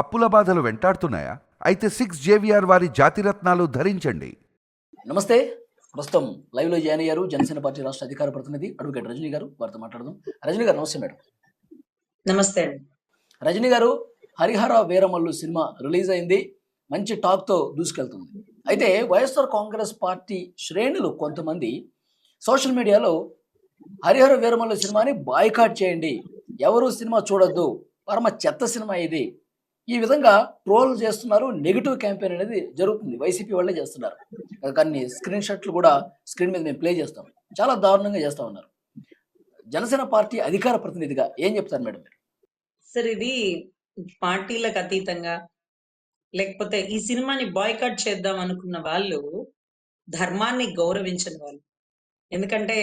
అప్పుల బాధలు వెంటాడుతున్నాయా? అయితే సిక్స్ జేవిఆర్ వారి జాతిరత్నాలు ధరించండి. నమస్తే. ప్రస్తుతం లైవ్లో జాయిన్ అయ్యారు జనసేన పార్టీ రాష్ట్ర అధికార ప్రతినిధి అడ్వకేట్ రజనీ గారు. వారితో మాట్లాడదాం. రజనీ గారు నమస్తే మేడం. నమస్తే. రజనీ గారు హరిహర వీరమల్లు సినిమా రిలీజ్ అయింది. మంచి టాక్తో దూసుకెళ్తుంది. అయితే వైఎస్ఆర్ కాంగ్రెస్ పార్టీ శ్రేణులు కొంతమంది సోషల్ మీడియాలో హరిహర వీరమల్లు సినిమాని బాయ్కాట్ చేయండి. ఎవరు సినిమా చూడొద్దు. పరమ చెత్త సినిమా ఇది. ఈ విధంగా ట్రోల్ చేస్తున్నారు. నెగిటివ్ క్యాంపెయిన్ అనేది జరుగుతుంది. వైసీపీ వాళ్ళే చేస్తున్నారు. కానీ స్క్రీన్ షాట్లు కూడా స్క్రీన్ మీద మేము ప్లే చేస్తాం. చాలా దారుణంగా చేస్తా ఉన్నారు. జనసేన పార్టీ అధికార ప్రతినిధిగా ఏం చెప్తారు మేడం మీరు? సార్ ఇది పార్టీలకు అతీతంగా లేకపోతే ఈ సినిమాని బాయ్కాట్ చేద్దాం అనుకున్న వాళ్ళు ధర్మాన్ని గౌరవించని వాళ్ళు. ఎందుకంటే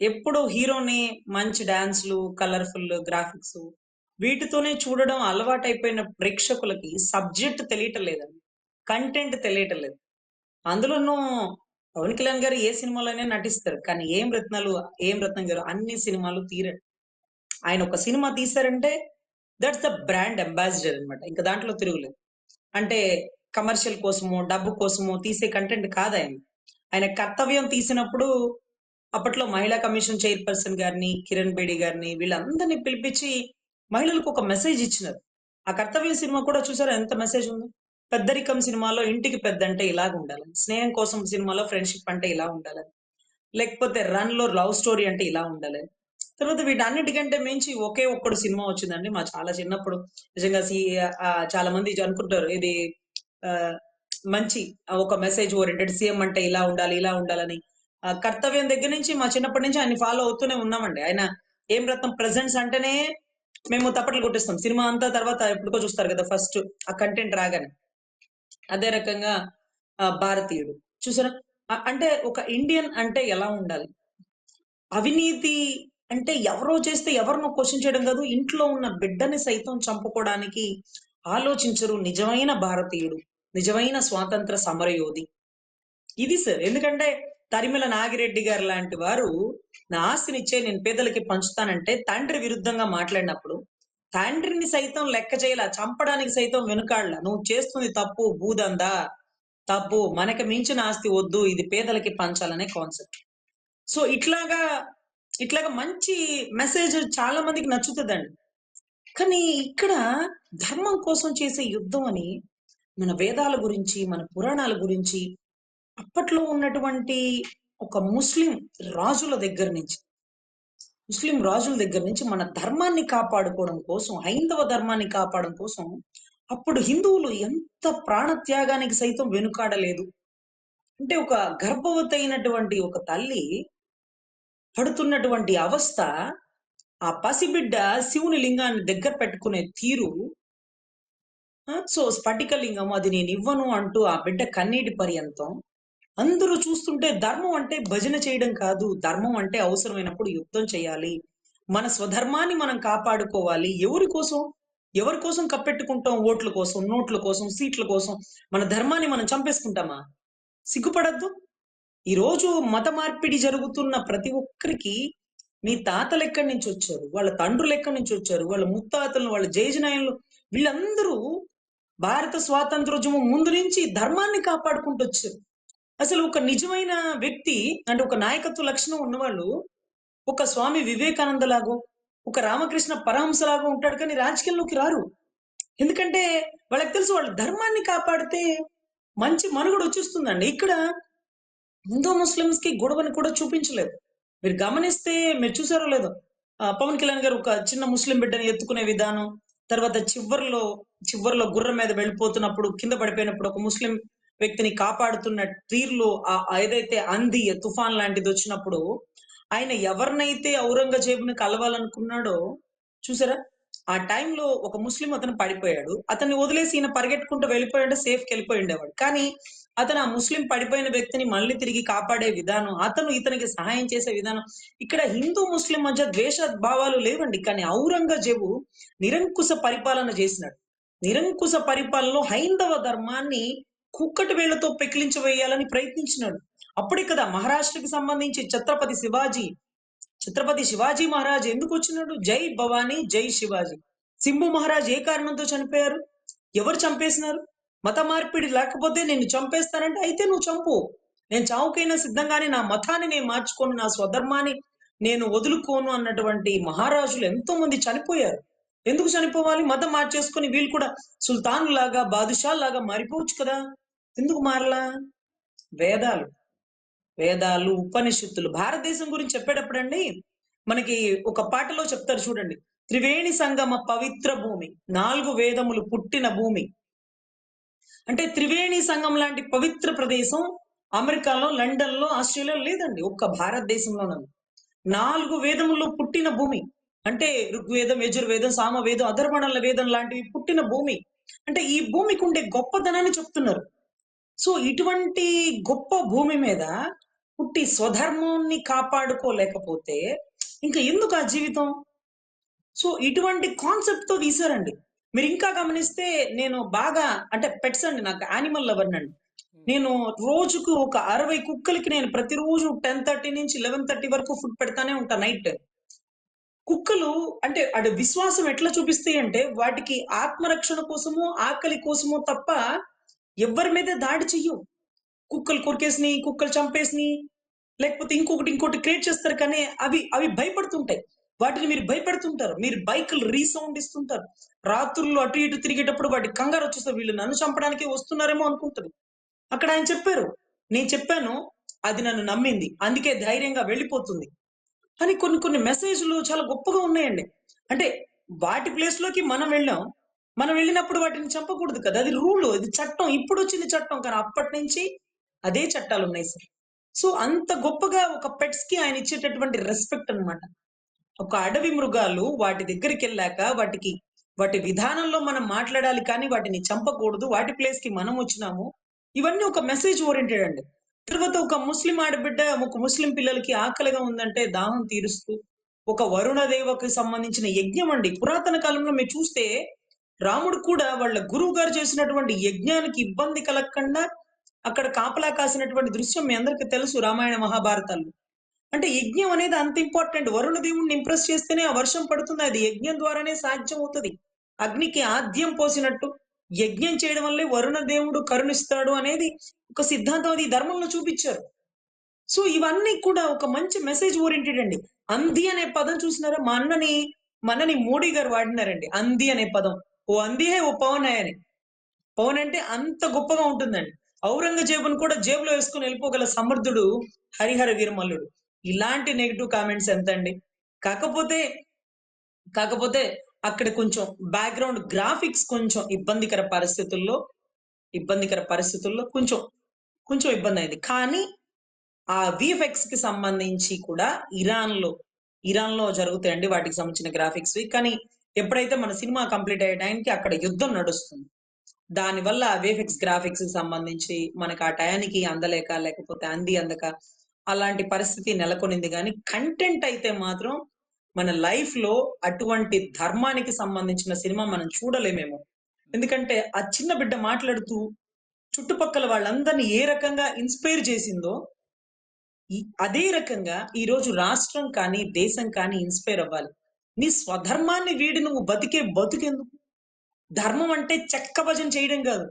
ఎప్పుడు హీరోని మంచి డాన్స్లు కలర్ఫుల్ గ్రాఫిక్స్ వీటితోనే చూడడం అలవాటైపోయిన ప్రేక్షకులకి సబ్జెక్ట్ తెలియటం లేదండి కంటెంట్ తెలియటం లేదు అందులోనూ పవన్ కళ్యాణ్ గారు ఏ సినిమాలోనే నటిస్తారు. కానీ ఏం రత్నాలు ఏం రత్నం గారు అన్ని సినిమాలు తీరడు ఆయన ఒక సినిమా తీశారంటే దట్స్ ద బ్రాండ్ అంబాసిడర్ అన్నమాట. ఇంకా దాంట్లో తిరుగులేదు. అంటే కమర్షియల్ కోసమో డబ్బు కోసమో తీసే కంటెంట్ కాదు ఆయన. ఆయన కర్తవ్యం తీసినప్పుడు అప్పట్లో మహిళా కమిషన్ చైర్పర్సన్ గారిని కిరణ్ బేడి గారిని వీళ్ళందరినీ పిలిపించి మహిళలకు ఒక మెసేజ్ ఇచ్చినారు. ఆ కర్తవ్యం సినిమా కూడా చూసారా? ఎంత మెసేజ్ ఉంది? పెద్దరికం సినిమాలో ఇంటికి పెద్ద అంటే ఇలాగ ఉండాలి స్నేహం కోసం సినిమాలో ఫ్రెండ్షిప్ అంటే ఇలా ఉండాలి లేకపోతే రన్లో లవ్ స్టోరీ అంటే ఇలా ఉండాలి తర్వాత వీటన్నిటికంటే మించి ఒకే ఒక్కడు సినిమా వచ్చిందండి మా చాలా చిన్నప్పుడు. నిజంగా సి చాలా మంది అనుకుంటారు ఇది ఆ, మంచి ఒక మెసేజ్ ఓరియంటెడ్ సీఎం అంటే ఇలా ఉండాలి ఇలా ఉండాలని. ఆ, కర్తవ్యం దగ్గర నుంచి మా చిన్నప్పటి నుంచి ఆయన ఫాలో అవుతూనే ఉన్నామండి. ఆయన ఏం రత్నం? ప్రెజెంట్స్ అంటేనే మేము తప్పట్లు కొట్టిస్తాం. సినిమా అంతా తర్వాత ఎప్పుడుకో చూస్తారు కదా ఫస్ట్ ఆ కంటెంట్ రాగానే. అదే రకంగా ఆ, భారతీయుడు. చూసారా? అంటే ఒక ఇండియన్ అంటే ఎలా ఉండాలి? అవినీతి అంటే ఎవరో చేస్తే ఎవరినో క్వశ్చన్ చేయడం కాదు ఇంట్లో ఉన్న బిడ్డని సైతం చంపుకోవడానికి ఆలోచించరు నిజమైన భారతీయుడు నిజమైన స్వాతంత్ర సమరయోధి. ఇది సార్ ఎందుకంటే తరిమిల నాగిరెడ్డి గారు లాంటి వారు నా ఆస్తినిచ్చే నేను పేదలకి పంచుతానంటే తండ్రి విరుద్ధంగా మాట్లాడినప్పుడు తండ్రిని సైతం లెక్క చేయలా చంపడానికి సైతం వెనుకాళ్ళ నువ్వు చేస్తుంది తప్పు భూదందా? తప్పు మనకి మించిన ఆస్తి వద్దు ఇది పేదలకి పంచాలనే కాన్సెప్ట్ సో ఇట్లాగా ఇట్లాగా మంచి మెసేజ్ చాలా మందికి నచ్చుతుందండి. కానీ ఇక్కడ ధర్మం కోసం చేసే యుద్ధం అని మన వేదాల గురించి మన పురాణాల గురించి అప్పట్లో ఉన్నటువంటి ఒక ముస్లిం రాజుల దగ్గర నుంచి ముస్లిం రాజుల దగ్గర నుంచి మన ధర్మాన్ని కాపాడుకోవడం కోసం హైందవ ధర్మాన్ని కాపాడడం కోసం అప్పుడు హిందువులు ఎంత ప్రాణత్యాగానికి సైతం వెనుకాడలేదు. అంటే ఒక గర్భవతి అయినటువంటి ఒక తల్లి పడుతున్నటువంటి అవస్థ ఆ పసిబిడ్డ శివుని లింగాన్ని దగ్గర పెట్టుకునే తీరు సో స్ఫటిక లింగం అది నేను ఇవ్వను అంటూ ఆ బిడ్డ కన్నీటి పర్యంతం అందరూ చూస్తుంటే ధర్మం అంటే భజన చేయడం కాదు. ధర్మం అంటే అవసరమైనప్పుడు యుద్ధం చేయాలి. మన స్వధర్మాన్ని మనం కాపాడుకోవాలి. ఎవరి కోసం? ఎవరి కోసం కప్పెట్టుకుంటాం? ఓట్ల కోసం నోట్ల కోసం సీట్ల కోసం? మన ధర్మాన్ని మనం చంపేసుకుంటామా? సిగ్గుపడద్దు. ఈ రోజు మత మార్పిడి జరుగుతున్న ప్రతి ఒక్కరికి మీ తాతలు ఎక్కడి నుంచి వచ్చారు? వాళ్ళ తండ్రులు ఎక్కడి నుంచి వచ్చారు? వాళ్ళ ముత్తాతలు వాళ్ళ జయజనాయన్లు వీళ్ళందరూ భారత స్వాతంత్రోద్యమం ముందు నుంచి ధర్మాన్ని కాపాడుకుంటూ వచ్చారు. అసలు ఒక నిజమైన వ్యక్తి అంటే ఒక నాయకత్వ లక్షణం ఉన్నవాళ్ళు ఒక స్వామి వివేకానంద లాగో ఒక రామకృష్ణ పరహంసలాగా ఉంటాడు కానీ రాజకీయాల్లోకి రారు. ఎందుకంటే వాళ్ళకి తెలుసు వాళ్ళ ధర్మాన్ని కాపాడితే మంచి మనుగడ వచ్చేస్తుందండి. ఇక్కడ హిందూ ముస్లిమ్స్కి గొడవని కూడా చూపించలేదు. మీరు గమనిస్తే మీరు చూసారో లేదో ఆ, పవన్ కళ్యాణ్ గారు ఒక చిన్న ముస్లిం బిడ్డని ఎత్తుకునే విధానం తర్వాత చివర్లో చివర్లో గుర్రం మీద వెళ్ళిపోతున్నప్పుడు కింద పడిపోయినప్పుడు ఒక ముస్లిం వ్యక్తిని కాపాడుతున్న తీరులో ఆ ఏదైతే అంది తుఫాన్ లాంటిది వచ్చినప్పుడు ఆయన ఎవరినైతే ఔరంగజేబుని కలవాలనుకున్నాడో చూసారా? ఆ టైంలో ఒక ముస్లిం అతను పడిపోయాడు. అతన్ని వదిలేసి ఈయన పరిగెట్టుకుంటూ వెళ్ళిపోయాడు సేఫ్కి వెళ్ళిపోయి ఉండేవాడు. కానీ అతను ఆ ముస్లిం పడిపోయిన వ్యక్తిని మళ్ళీ తిరిగి కాపాడే విధానం అతను ఇతనికి సహాయం చేసే విధానం ఇక్కడ హిందూ ముస్లిం మధ్య ద్వేష భావాలు లేవండి. కానీ ఔరంగజేబు నిరంకుశ పరిపాలన చేసినాడు. నిరంకుశ పరిపాలనలో హైందవ ధర్మాన్ని కుక్కటి వేళ్ళతో పెకిలించవేయాలని ప్రయత్నించినాడు. అప్పుడే కదా మహారాష్ట్రకి సంబంధించి ఛత్రపతి శివాజీ ఛత్రపతి శివాజీ మహారాజ్ ఎందుకు వచ్చినాడు? జై భవానీ జై శివాజీ. సింబు మహారాజ్ ఏ కారణంతో చనిపోయారు? ఎవరు చంపేసినారు? మత మార్పిడి లేకపోతే నేను చంపేస్తానంటే అయితే నువ్వు చంపు. నేను చావుకైనా సిద్ధంగానే నా మతాన్ని నేను మార్చుకోను నా స్వధర్మాన్ని నేను వదులుకోను అన్నటువంటి మహారాజులు ఎంతో మంది చనిపోయారు. ఎందుకు చనిపోవాలి? మతం మార్చేసుకొని వీళ్ళు కూడా సుల్తాన్ లాగా బాదుషా లాగా మారిపోవచ్చు కదా. ఎందుకు మారలా? వేదాలు. వేదాలు ఉపనిషత్తులు. భారతదేశం గురించి చెప్పేటప్పుడండి మనకి ఒక పాటలో చెప్తారు చూడండి. త్రివేణి సంగమ పవిత్ర భూమి నాలుగు వేదములు పుట్టిన భూమి. అంటే త్రివేణి సంఘం లాంటి పవిత్ర ప్రదేశం అమెరికాలో లండన్లో ఆస్ట్రేలియాలో లేదండి. ఒక్క భారతదేశంలోనూ నాలుగు వేదముల్లో పుట్టిన భూమి. అంటే ఋగ్వేదం యజుర్వేదం సామవేదం అధర్వణల వేదం లాంటివి పుట్టిన భూమి. అంటే ఈ భూమికి ఉండే గొప్పదనాన్ని చెప్తున్నారు. సో ఇటువంటి గొప్ప భూమి మీద పుట్టి స్వధర్మాన్ని కాపాడుకోలేకపోతే ఇంకా ఎందుకు ఆ జీవితం? సో ఇటువంటి కాన్సెప్ట్తో తీసారండి మీరు ఇంకా గమనిస్తే నేను బాగా అంటే పెట్స్ అండి నాకు యానిమల్ లవర్ అండి నేను రోజుకు ఒక అరవై కుక్కలకి నేను ప్రతిరోజు టెన్ థర్టీ నుంచి లెవెన్ థర్టీ వరకు ఫుడ్ పెడతానే ఉంటా నైట్ కుక్కలు అంటే అటు విశ్వాసం ఎట్లా చూపిస్తాయి అంటే వాటికి ఆత్మరక్షణ కోసము ఆకలి కోసము తప్ప ఎవరి మీద దాడి చెయ్యవు. కుక్కలు కొరికేసిని కుక్కలు చంపేసిని లేకపోతే ఇంకొకటి ఇంకోటి క్రియేట్ చేస్తారు కానీ అవి అవి భయపడుతుంటాయి. వాటిని మీరు భయపెడుతుంటారు. మీరు బైకులు రీసౌండ్ ఇస్తుంటారు. రాత్రుల్లో అటు ఇటు తిరిగేటప్పుడు వాటి కంగారు వచ్చేస్తారు వీళ్ళు నన్ను చంపడానికి వస్తున్నారేమో అనుకుంటారు. అక్కడ ఆయన చెప్పారు. నేను చెప్పాను అది నన్ను నమ్మింది. అందుకే ధైర్యంగా వెళ్ళిపోతుంది. అని కొన్ని కొన్ని మెసేజ్లు చాలా గొప్పగా ఉన్నాయండి. అంటే వాటి ప్లేస్లోకి మనం వెళ్ళాం. మనం వెళ్ళినప్పుడు వాటిని చంపకూడదు కదా. అది రూల్ ఇది చట్టం. ఇప్పుడు వచ్చింది చట్టం కానీ అప్పటి నుంచి అదే చట్టాలు ఉన్నాయి సార్. సో అంత గొప్పగా ఒక పెట్స్కి ఆయన ఇచ్చేటటువంటి రెస్పెక్ట్ అన్నమాట. ఒక అడవి మృగాలు వాటి దగ్గరికి వెళ్ళాక వాటికి వాటి విధానంలో మనం మాట్లాడాలి కానీ వాటిని చంపకూడదు. వాటి ప్లేస్కి మనం వచ్చినాము. ఇవన్నీ ఒక మెసేజ్ ఓరియంటెడ్ అండి. తర్వాత ఒక ముస్లిం ఆడబిడ్డ ఒక ముస్లిం పిల్లలకి ఆకలిగా ఉందంటే దాహం తీరుస్తూ ఒక వరుణ దేవకి సంబంధించిన యజ్ఞం అండి. పురాతన కాలంలో మీరు చూస్తే రాముడు కూడా వాళ్ళ గురువు గారు చేసినటువంటి యజ్ఞానికి ఇబ్బంది కలగకుండా అక్కడ కాపలా కాసినటువంటి దృశ్యం మీ అందరికీ తెలుసు రామాయణ మహాభారతాల్లో. అంటే యజ్ఞం అనేది అంత ఇంపార్టెంట్. వరుణ దేవుణ్ణి ఇంప్రెస్ చేస్తేనే ఆ వర్షం పడుతుంది. అది యజ్ఞం ద్వారానే సాధ్యం అవుతుంది అగ్నికి ఆద్యం పోసినట్టు యజ్ఞం చేయడం వల్లే వరుణ దేవుడు కరుణిస్తాడు అనేది ఒక సిద్ధాంతం. అది ధర్మంలో చూపించారు. సో ఇవన్నీ కూడా ఒక మంచి మెసేజ్ ఓరియంటెడ్ అండి. అంది అనే పదం చూసినారా? మా అన్నని మన్నని మోడీ గారు వాడినారండి. అంది అనే పదం. ఓ అందిహే ఓ పవన్ హై అని పవన్ అంటే అంత గొప్పగా ఉంటుందండి. ఔరంగజేబును కూడా జేబులో వేసుకుని వెళ్ళిపోగల సమర్థుడు హరిహర వీరమల్లుడు. ఇలాంటి నెగిటివ్ కామెంట్స్ ఎంత అండి కాకపోతే కాకపోతే అక్కడ కొంచెం బ్యాక్గ్రౌండ్ గ్రాఫిక్స్ కొంచెం ఇబ్బందికర పరిస్థితుల్లో ఇబ్బందికర పరిస్థితుల్లో కొంచెం కొంచెం ఇబ్బంది అయింది. కానీ ఆ విఎఫ్ఎక్స్కి సంబంధించి కూడా ఇరాన్లో ఇరాన్లో జరుగుతాయండి వాటికి సంబంధించిన గ్రాఫిక్స్ కానీ ఎప్పుడైతే మన సినిమా కంప్లీట్ అయ్యే టైంకి అక్కడ యుద్ధం నడుస్తుంది దానివల్ల విఎఫ్ఎక్స్ గ్రాఫిక్స్కి సంబంధించి మనకు ఆ టయానికి అందలేక లేకపోతే అంది అందక అలాంటి పరిస్థితి నెలకొనింది. కానీ కంటెంట్ అయితే మాత్రం మన లైఫ్లో అటువంటి ధర్మానికి సంబంధించిన సినిమా మనం చూడలేమేమో. ఎందుకంటే ఆ చిన్న బిడ్డ మాట్లాడుతూ చుట్టుపక్కల వాళ్ళందరినీ ఏ రకంగా ఇన్స్పైర్ చేసిందో అదే రకంగా ఈ రోజు రాష్ట్రం కానీ దేశం కానీ ఇన్స్పైర్ అవ్వాలి. నీ స్వధర్మాన్ని వీడి నువ్వు బతికే బతుకెందుకు? ధర్మం అంటే చెక్క భజన చేయడం కాదు.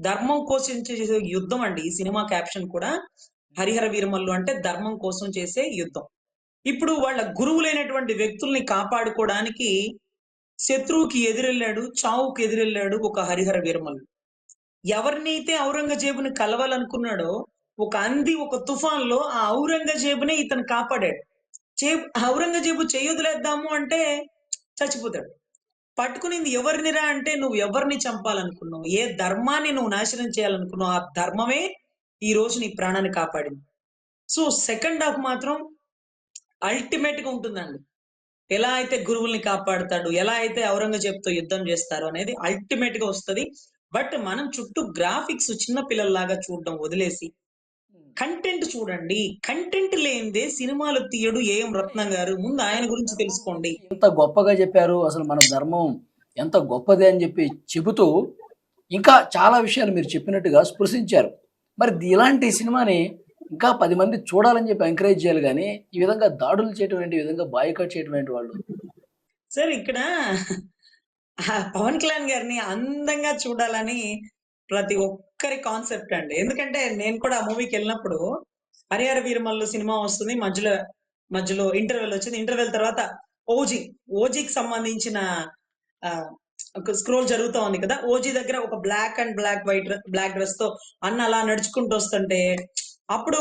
ధర్మం కోసం చేసే యుద్ధం అండి. ఈ సినిమా క్యాప్షన్ కూడా హరిహర వీరమల్లు అంటే ధర్మం కోసం చేసే యుద్ధం. ఇప్పుడు వాళ్ళ గురువులైనటువంటి వ్యక్తుల్ని కాపాడుకోవడానికి శత్రువుకి ఎదురెళ్ళాడు చావుకి ఎదురెళ్ళాడు ఒక హరిహర వీరమల్లు. ఎవరినైతే ఔరంగజేబుని కలవాలనుకున్నాడో ఒక అంది ఒక తుఫాన్లో ఆ ఔరంగజేబునే ఇతను కాపాడాడు. చే ఔరంగజేబు చేయొదిలేద్దాము అంటే చచ్చిపోతాడు. పట్టుకునింది ఎవరినిరా అంటే నువ్వు ఎవరిని చంపాలనుకున్నావు? ఏ ధర్మాన్ని నువ్వు నాశనం చేయాలనుకున్నావు? ఆ ధర్మమే ఈ రోజు నీ ప్రాణాన్ని కాపాడింది. సో సెకండ్ హాఫ్ మాత్రం అల్టిమేట్గా ఉంటుందండి. ఎలా అయితే గురువుల్ని కాపాడుతాడు ఎలా అయితే ఔరంగజేబుతో యుద్ధం చేస్తారు అనేది అల్టిమేట్గా వస్తుంది. బట్ మనం చుట్టూ గ్రాఫిక్స్ చిన్న పిల్లల్లాగా చూడడం వదిలేసి కంటెంట్ చూడండి. కంటెంట్ లేనిదే సినిమాలు తీయడు ఏం రత్నం గారు. ముందు ఆయన గురించి తెలుసుకోండి. ఎంత గొప్పగా చెప్పారు. అసలు మన ధర్మం ఎంత గొప్పది అని చెప్పి చెబుతూ ఇంకా చాలా విషయాలు మీరు చెప్పినట్టుగా స్పృశించారు. మరి ఇలాంటి సినిమాని ఇంకా పది మంది చూడాలని చెప్పి ఎంకరేజ్ చేయాలి కానీ ఈ విధంగా దాడులు చేయటం ఏంటి? ఈ విధంగా బాయ్కట్ చేయటం ఏంటి వాళ్ళు? సార్ ఇక్కడ పవన్ కళ్యాణ్ గారిని అందంగా చూడాలని ప్రతి ఒక్కరి కాన్సెప్ట్ అండి. ఎందుకంటే నేను కూడా ఆ మూవీకి వెళ్ళినప్పుడు 'హరిహర వీరమల్లు' సినిమా వస్తుంది. మధ్యలో మధ్యలో ఇంటర్వెల్ వచ్చింది. ఇంటర్వెల్ తర్వాత 'ఓజీ', 'ఓజీకి' సంబంధించిన ఒక స్క్రోల్ జరుగుతూ ఉంది కదా! 'ఓజీ' దగ్గర ఒక black and black white black డ్రెస్తో అన్న అలా నడుచుకుంటూ వస్తుంటే అప్పుడు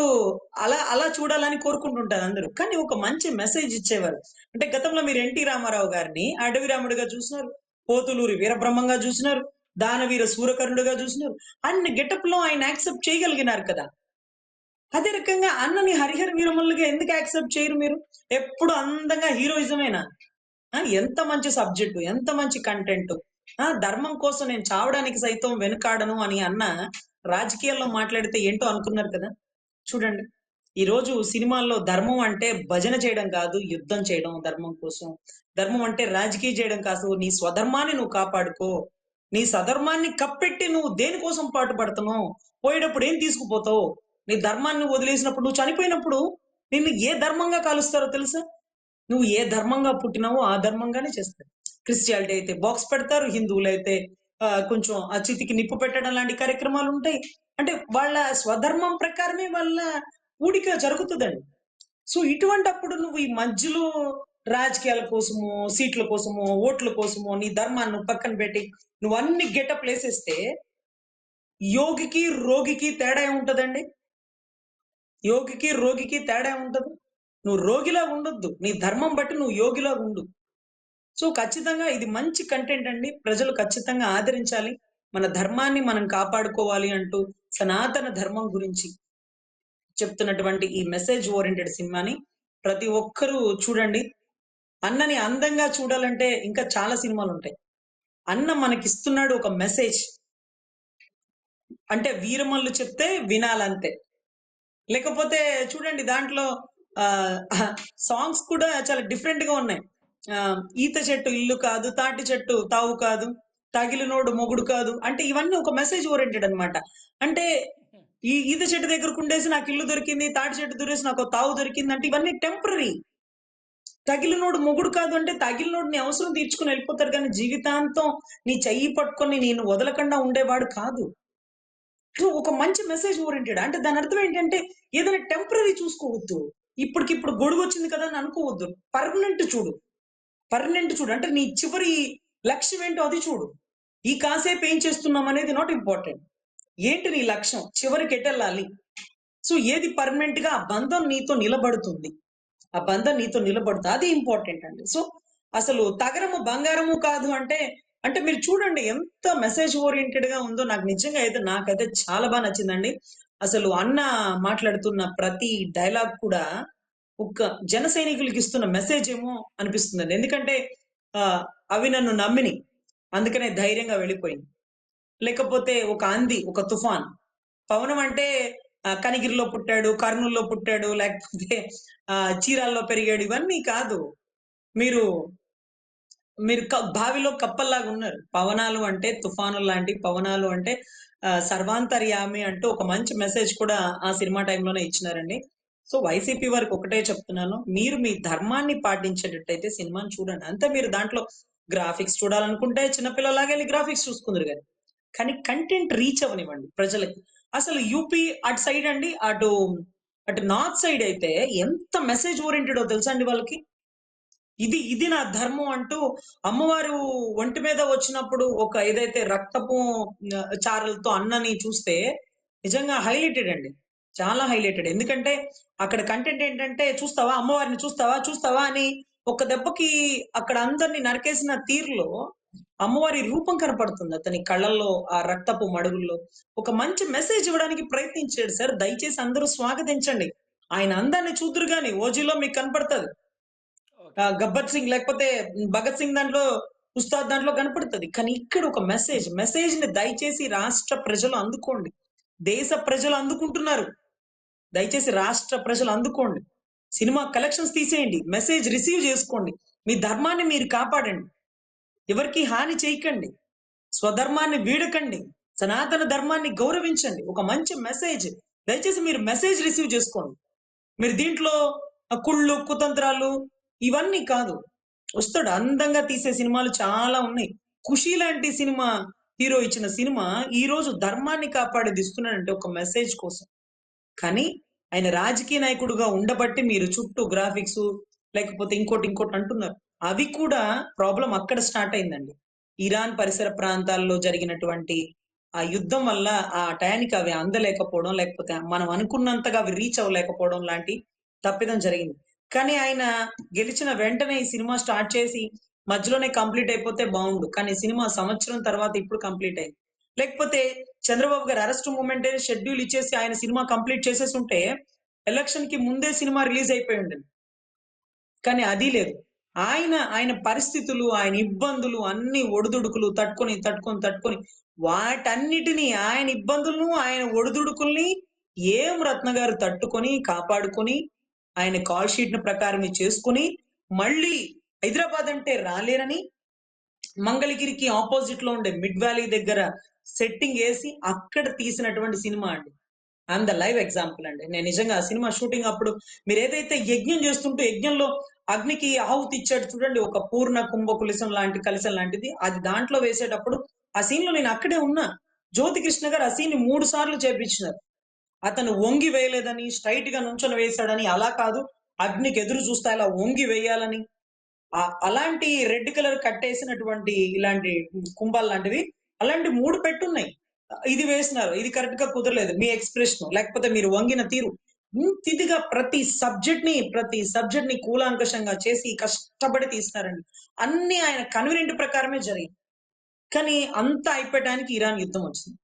అలా అలా చూడాలని కోరుకుంటుంటారు అందరూ. కానీ ఒక మంచి మెసేజ్ ఇచ్చేవారు. అంటే గతంలో మీరు 'ఎన్టీ రామారావు' గారిని అడవి రాముడిగా చూసినారు. పోతులూరి వీరబ్రహ్మంగా చూసినారు. దానవీర సూరకర్ణుడుగా చూసినారు. అన్ని గెటప్‌లో ఆయన యాక్సెప్ట్ చేయగలిగినారు కదా! అదే రకంగా అన్నని 'హరిహర వీరములుగా ఎందుకు యాక్సెప్ట్ చేయరు మీరు? ఎప్పుడు అందంగా హీరోయిజమేనా? ఆ! ఎంత మంచి సబ్జెక్టు ఎంత మంచి కంటెంట్. ఆ! ధర్మం కోసం నేను చావడానికి సైతం వెనుకాడను అని అన్న రాజకీయాల్లో మాట్లాడితే ఏంటో అనుకున్నారు కదా! చూడండి. ఈరోజు సినిమాల్లో ధర్మం అంటే భజన చేయడం కాదు, యుద్ధం చేయడం ధర్మం కోసం. ధర్మం అంటే రాజకీయ చేయడం కాదు. నీ స్వధర్మాన్ని నువ్వు కాపాడుకో. నీ సధర్మాన్ని కప్పెట్టి నువ్వు దేనికోసం పాటుపడుతున్నావు? పోయేటప్పుడు ఏం తీసుకుపోతావు? నీ ధర్మాన్ని వదిలేసినప్పుడు నువ్వు చనిపోయినప్పుడు నిన్ను ఏ ధర్మంగా కాలుస్తారో తెలుసా? నువ్వు ఏ ధర్మంగా పుట్టినావో ఆ ధర్మంగానే చేస్తారు. క్రిస్టియాలిటీ అయితే బాక్స్ పెడతారు. హిందువులైతే అయితే కొంచెం ఆ చితికి నిప్పు పెట్టడం లాంటి కార్యక్రమాలు ఉంటాయి అంటే వాళ్ళ స్వధర్మం ప్రకారమే వాళ్ళ ఊడిక జరుగుతుందండి సో, ఇటువంటప్పుడు నువ్వు ఈ మధ్యలో రాజకీయాల కోసము సీట్ల కోసమో, ఓట్ల కోసమో నీ ధర్మాన్ని పక్కన పెట్టి నువ్వు అన్ని గెటప్‌లేసేస్తే యోగికి, రోగికి తేడా ఉంటుందండి యోగికి, రోగికి తేడా ఉంటుంది నువ్వు రోగిలా ఉండొద్దు. నీ ధర్మం బట్టి నువ్వు యోగిలా ఉండు. సో, ఖచ్చితంగా ఇది మంచి కంటెంట్ అండి. ప్రజలు ఖచ్చితంగా ఆదరించాలి. మన ధర్మాన్ని మనం కాపాడుకోవాలి అంటూ సనాతన ధర్మం గురించి చెప్తున్నటువంటి ఈ మెసేజ్ ఓరియెంటెడ్ సినిమాని ప్రతి ఒక్కరూ చూడండి. అన్నని అందంగా చూడాలంటే ఇంకా చాలా సినిమాలు ఉంటాయి అన్న మనకిస్తున్నాడు ఒక మెసేజ్. అంటే వీరమల్లు చెప్తే వినాలంతే. లేకపోతే చూడండి దాంట్లో సాంగ్స్ కూడా చాలా డిఫరెంట్‌గా ఉన్నాయి. ఈత చెట్టు ఇల్లు కాదు, తాటి చెట్టు తావు కాదు, తగిలినోడు మొగుడు కాదు. అంటే ఇవన్నీ ఒక మెసేజ్ ఓరియంటెడ్ అనమాట అంటే ఈ ఈత చెట్టు దగ్గరకుండేసి నాకు ఇల్లు దొరికింది, తాటి చెట్టు దొరేసి నాకు తావు దొరికింది అంటే ఇవన్నీ టెంపరీ తగిలినోడు మొగుడు కాదు అంటే తగిలినోడు నీ అవసరం తీర్చుకుని వెళ్ళిపోతాడు కానీ జీవితాంతం నీ చెయ్యి పట్టుకొని నేను వదలకుండా ఉండేవాడు కాదు. ఒక మంచి మెసేజ్ ఓరియంటెడ్ అంటే దాని అర్థం ఏంటంటే ఏదైనా టెంపరరీ చూసుకోవద్దు. ఇప్పటికిప్పుడు గొడుగొచ్చింది కదా అని అనుకోవద్దు. పర్మనెంట్ చూడు. పర్మనెంట్ చూడు. అంటే నీ చివరి లక్ష్యం ఏంటో అది చూడు. ఈ కాసేపు ఏం చేస్తున్నాం అనేది నాట్ ఇంపార్టెంట్. ఏంటి నీ లక్ష్యం? చివరికి ఎటెళ్ళాలి? సో, ఏది పర్మనెంట్‌గా ఆ బంధం నీతో నిలబడుతుంది. ఆ బంధం నీతో నిలబడుతుంది. అది ఇంపార్టెంట్ అండి. సో, అసలు తగరము బంగారము కాదు అంటే, అంటే మీరు చూడండి ఎంత మెసేజ్ ఓరియెంటెడ్‌గా ఉందో నాకు నిజంగా అయితే నాకైతే చాలా బాగా నచ్చిందండి. అసలు అన్న మాట్లాడుతున్న ప్రతి డైలాగ్ కూడా ఒక్క జన సైనికులకి ఇస్తున్న మెసేజ్ ఏమో అనిపిస్తుందండి. ఎందుకంటే ఆ అవి నన్ను నమ్మిని అందుకనే ధైర్యంగా వెళ్ళిపోయింది. లేకపోతే ఒక అంది, ఒక తుఫాన్. పవనం అంటే కనిగిరిలో పుట్టాడు, కర్నూల్‌లో పుట్టాడు, లేకపోతే చీరాల్లో పెరిగాడు ఇవన్నీ కాదు. మీరు మీరు బావిలో కప్పల్లాగా ఉన్నారు. పవనాలు అంటే తుఫాను లాంటి పవనాలు అంటే సర్వాంతర్యామి అంటూ ఒక మంచి మెసేజ్ కూడా ఆ సినిమా టైంలోనే ఇచ్చినారండి. సో, వైసీపీ వారికి ఒకటే చెప్తున్నాను. మీరు మీ ధర్మాన్ని పాటించేటట్టయితే సినిమాని చూడండి. అంతే మీరు దాంట్లో గ్రాఫిక్స్ చూడాలనుకుంటే చిన్న పిల్లలాగా గ్రాఫిక్స్ చూసుకుందురు కానీ కానీ కంటెంట్ రీచ్ అవ్వనివ్వండి ప్రజలకి. అసలు యూపీ అటు సైడ్ అండి అటు, అటు నార్త్ సైడ్ అయితే ఎంత మెసేజ్ ఓరియెంటెడో తెలుసా అండి వాళ్ళకి? ఇది ఇది నా ధర్మం అంటూ అమ్మవారు ఒంటి మీద వచ్చినప్పుడు ఒక ఏదైతే రక్తపు చారలతో అన్నని చూస్తే నిజంగా హైలైటెడ్ అండి. చాలా హైలైటెడ్. ఎందుకంటే అక్కడ కంటెంట్ ఏంటంటే చూస్తావా? అమ్మవారిని చూస్తావా? చూస్తావా? అని ఒక దెబ్బకి అక్కడ అందరిని నరికేసిన తీరులో అమ్మవారి రూపం కనపడుతుంది అతని కళ్ళల్లో, ఆ రక్తపు మడుగుల్లో. ఒక మంచి మెసేజ్ ఇవ్వడానికి ప్రయత్నించాడు సార్. దయచేసి అందరూ స్వాగతించండి. ఆయన అందాన్ని చూద్దురు గాని ఓజీలో మీకు కనపడతది. 'గబ్బర్ సింగ్' లేకపోతే 'భగత్ సింగ్' దాంట్లో, 'ఉస్తాద్' దాంట్లో కనపడుతది. కానీ ఇక్కడ ఒక మెసేజ్. మెసేజ్‌ని దయచేసి రాష్ట్ర ప్రజలు అందుకోండి. దేశ ప్రజలు అందుకుంటున్నారు. దయచేసి రాష్ట్ర ప్రజలు అందుకోండి. సినిమా కలెక్షన్స్ తీసేయండి. మెసేజ్ రిసీవ్ చేసుకోండి. మీ ధర్మాన్ని మీరు కాపాడండి. ఎవరికి హాని చేయకండి. స్వధర్మాన్ని వీడకండి. సనాతన ధర్మాన్ని గౌరవించండి. ఒక మంచి మెసేజ్. దయచేసి మీరు మెసేజ్ రిసీవ్ చేసుకోండి. మీరు దీంట్లో కుళ్ళు, కుతంత్రాలు ఇవన్నీ కాదు. వస్తాడు అందంగా తీసే సినిమాలు చాలా ఉన్నాయి. ఖుషి లాంటి సినిమా హీరో ఇచ్చిన సినిమా ఈ రోజు ధర్మాన్ని కాపాడి తీస్తున్నాడంటే ఒక మెసేజ్ కోసం కానీ ఆయన రాజకీయ నాయకుడుగా ఉండబట్టి మీరు చుట్టూ గ్రాఫిక్స్ లేకపోతే ఇంకోటి ఇంకోటి అంటున్నారు అవి కూడా ప్రాబ్లం అక్కడ స్టార్ట్ అయిందండి. ఇరాన్ పరిసర ప్రాంతాల్లో జరిగినటువంటి ఆ యుద్ధం వల్ల ఆ టయానికి అవి అందలేకపోవడం లేకపోతే మనం అనుకున్నంతగా అవి రీచ్ అవ్వలేకపోవడం లాంటి తప్పిదం జరిగింది. కానీ ఆయన గెలిచిన వెంటనే ఈ సినిమా స్టార్ట్ చేసి మధ్యలోనే కంప్లీట్ అయిపోతే బాగుండు. కానీ సినిమా సంవత్సరం తర్వాత ఇప్పుడు కంప్లీట్ అయింది. లేకపోతే చంద్రబాబు గారు అరెస్ట్ మూమెంట్ షెడ్యూల్ ఇచ్చేసి ఆయన సినిమా కంప్లీట్ చేసేసి ఉంటే ఎలక్షన్కి ముందే సినిమా రిలీజ్ అయిపోయి ఉండండి. కానీ అది లేదు. ఆయన ఆయన పరిస్థితులు ఆయన ఇబ్బందులు అన్ని ఒడిదుడుకులు తట్టుకొని తట్టుకొని తట్టుకొని వాటన్నిటిని ఆయన ఇబ్బందులను ఆయన ఒడిదుడుకుల్ని ఏం రత్న గారు తట్టుకొని కాపాడుకొని ఆయన కాల్ షీట్ను ప్రకారమే చేసుకుని మళ్ళీ హైదరాబాద్ అంటే రాలేరని మంగళగిరికి ఆపోజిట్లో ఉండే మిడ్ వ్యాలీ దగ్గర సెట్టింగ్ వేసి అక్కడ తీసినటువంటి సినిమా అండి. ఐఎమ్ ద లైవ్ ఎగ్జాంపుల్ అండి. నేను నిజంగా ఆ సినిమా షూటింగ్ అప్పుడు మీరు ఏదైతే యజ్ఞం చేస్తుంటే యజ్ఞంలో అగ్నికి ఆహుతి ఇచ్చాడు చూడండి ఒక పూర్ణ కుంభకులిసం లాంటి కలిసం లాంటిది. అది దాంట్లో వేసేటప్పుడు ఆ సీన్లో నేను అక్కడే ఉన్నా. జ్యోతి కృష్ణ గారు ఆ సీన్ని మూడు సార్లు చేపించినారు. అతను వంగి వేయలేదని స్ట్రైట్గా నుంచొని వేశాడని అలా కాదు. అగ్నికి ఎదురు చూస్తా ఇలా వంగి వేయాలని. అలాంటి రెడ్ కలర్ కట్టేసినటువంటి ఇలాంటి కుంభాలు లాంటివి అలాంటి మూడు పెట్టున్నాయి. ఇది వేసినారు. ఇది కరెక్ట్గా కుదరలేదు మీ ఎక్స్ప్రెషన్ లేకపోతే మీరు వంగిన తీరు. ఇంత ప్రతి సబ్జెక్ట్ని ప్రతి సబ్జెక్ట్ని కూలాంకషంగా చేసి కష్టపడి తీసినారండి. అన్ని ఆయన కన్వీనియంట్ ప్రకారమే జరిగింది కానీ అంత అయిపోయడానికి ఇరాన్ యుద్ధం వచ్చింది.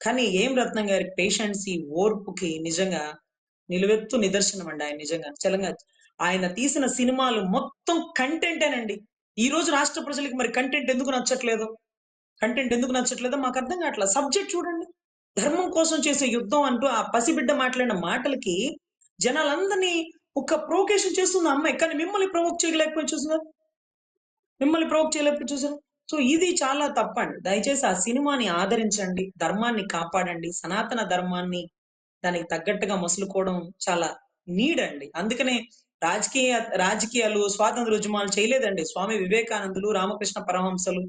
కానీ ఏం రత్నం గారి పేషెన్స్ ఈ ఓర్పుకి నిజంగా నిలువెత్తు నిదర్శనం అండి ఆయన నిజంగా. చలంగా ఆయన తీసిన సినిమాలు మొత్తం కంటెంటేనండి ఈ రోజు రాష్ట్ర ప్రజలకి మరి కంటెంట్ ఎందుకు నచ్చట్లేదు? కంటెంట్ ఎందుకు నచ్చట్లేదో మాకు అర్థం కావట్లేదు. సబ్జెక్ట్ చూడండి. ధర్మం కోసం చేసే యుద్ధం అంటూ ఆ పసిబిడ్డ మాట్లాడిన మాటలకి జనాలందరినీ ఒక ప్రొవకేషన్ చేస్తుంది. అమ్మాయి కానీ మిమ్మల్ని ప్రొవోక్ చేయలేకపోయి చూసినారు మిమ్మల్ని ప్రొవోక్ చేయలేకపోయి చూసారు? సో ఇది చాలా తప్పండి. దయచేసి ఆ సినిమాని ఆదరించండి. ధర్మాన్ని కాపాడండి. సనాతన ధర్మాన్ని దానికి తగ్గట్టుగా మసులుకోవడం చాలా నీడ్ అండి అందుకనే రాజకీయ రాజకీయాలు స్వాతంత్ర ఉద్యమాలు చేయలేదండి. స్వామి వివేకానందులు రామకృష్ణ పరమహంసలు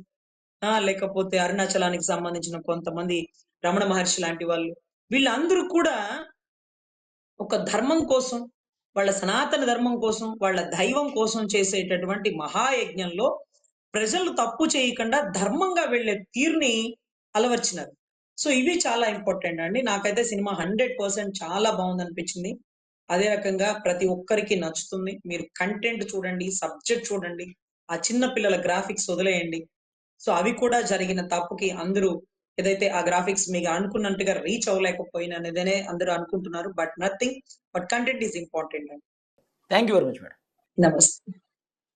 లేకపోతే అరుణాచలానికి సంబంధించిన కొంతమంది రమణ మహర్షి లాంటి వాళ్ళు. వీళ్ళందరూ కూడా ఒక ధర్మం కోసం వాళ్ళ సనాతన ధర్మం కోసం వాళ్ళ దైవం కోసం చేసేటటువంటి మహాయజ్ఞంలో ప్రజలు తప్పు చేయకుండా ధర్మంగా వెళ్ళే తీరుని అలవర్చినారు. సో ఇవి చాలా ఇంపార్టెంట్ అండి. నాకైతే సినిమా హండ్రెడ్ పర్సెంట్ చాలా బాగుంది అనిపించింది అదే రకంగా ప్రతి ఒక్కరికి నచ్చుతుంది. మీరు కంటెంట్ చూడండి సబ్జెక్ట్ చూడండి ఆ చిన్న పిల్లల గ్రాఫిక్స్ వదిలేయండి. సో అవి కూడా జరిగిన తప్పుకి అందరూ ఏదైతే ఆ గ్రాఫిక్స్ మీకు అనుకున్నట్టుగా రీచ్ అవ్వలేకపోయినా అనేదనే అందరూ అనుకుంటున్నారు. But nothing but content is important అండి thank you very much madam namaste